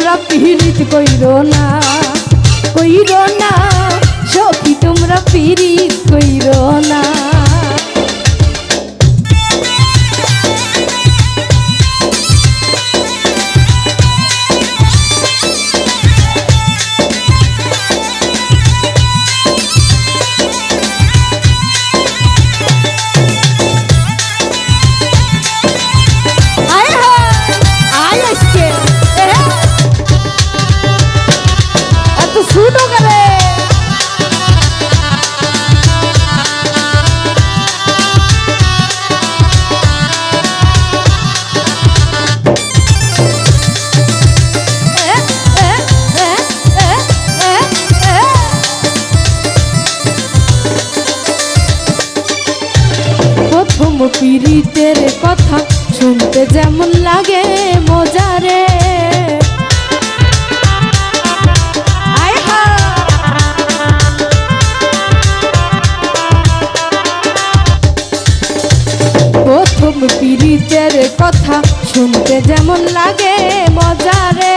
পিড়িত কইরো না কইরো না সখী তোমরা পিড়িত কইরো না। প্রথম পীড়িতের কথা শুনতে যেমন লাগে মজারে। প্রথম পীড়িতের কথা শুনতে যেমন লাগে মজারে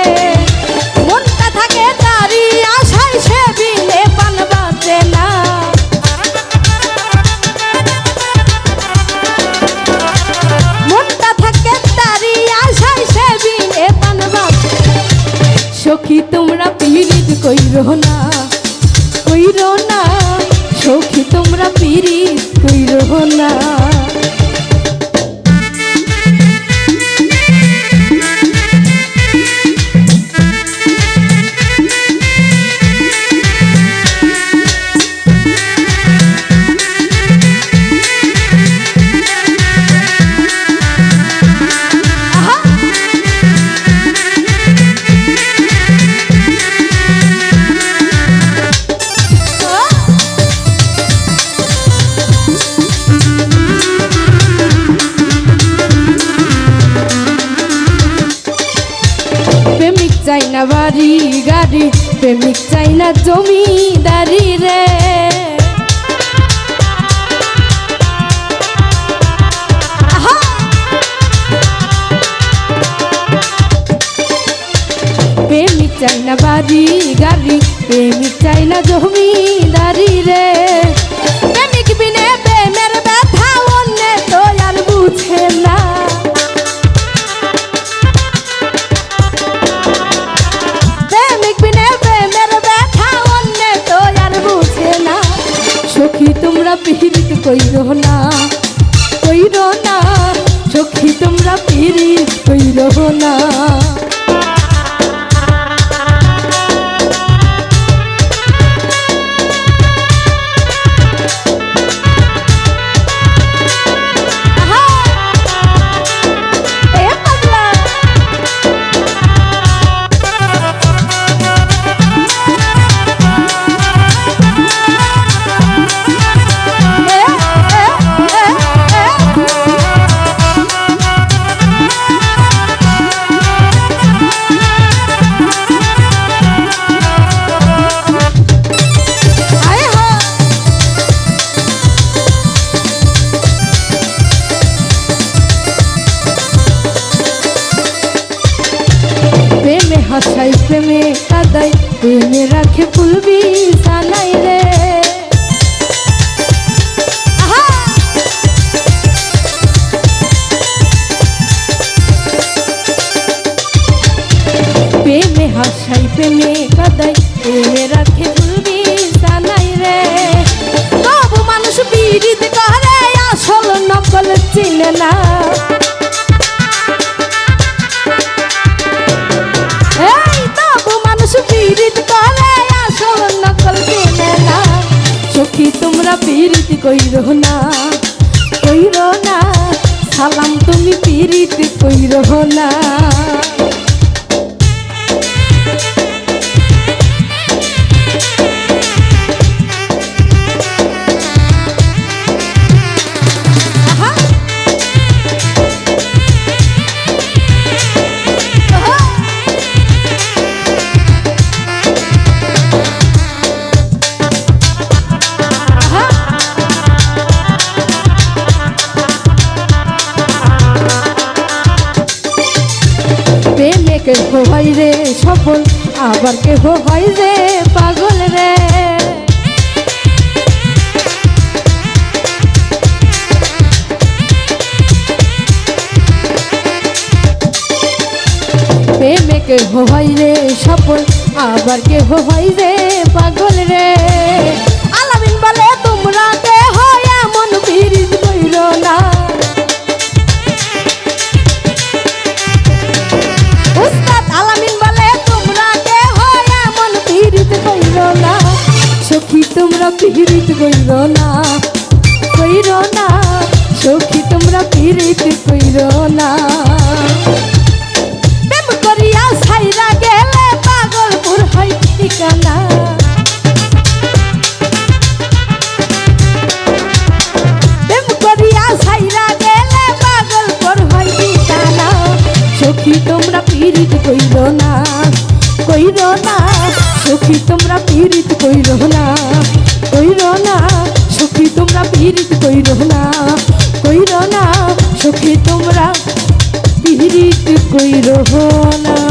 কইরো না। সখী তোমরা পীড়িত কইরো না। চাই না বাড়ি, গাড়ি, প্রেমিক চাই না জমিদারি রে! প্রেমিক চাই না বাড়ি, গাড়ি, প্রেমিক চাই না জমিদারি রে কইরো না কইর না সখী তোমরা পীড়িত কইর না। হাসাই প্রেমে কাদাই প্রেমে রাখে ফুলবি সানাই রে! প্রেমে হাসাই প্রেমে কাদাই প্রেমে কইরো না কইরো না। সালাম তুমি পিরিতে কইরো না। কেহ হয় রে সফল, আবার কেহ হয় রে পাগল রে। প্রেমে কেহ হয় রে সফল, আবার কেহ হয় রে পাগল রে। কইর না, সখী তোমরা বিরিজ কইর না। প্রেম করিয়া ছাইরা গেলে পাগলপুর হয় ঠিকানা। সখী তোমরা পীড়িত কইর না কইর না। সখী তোমরা পীড়িত কইর না কইর না। সখী কইর না কইর না সখী তোমরা পীড়িত কইর না।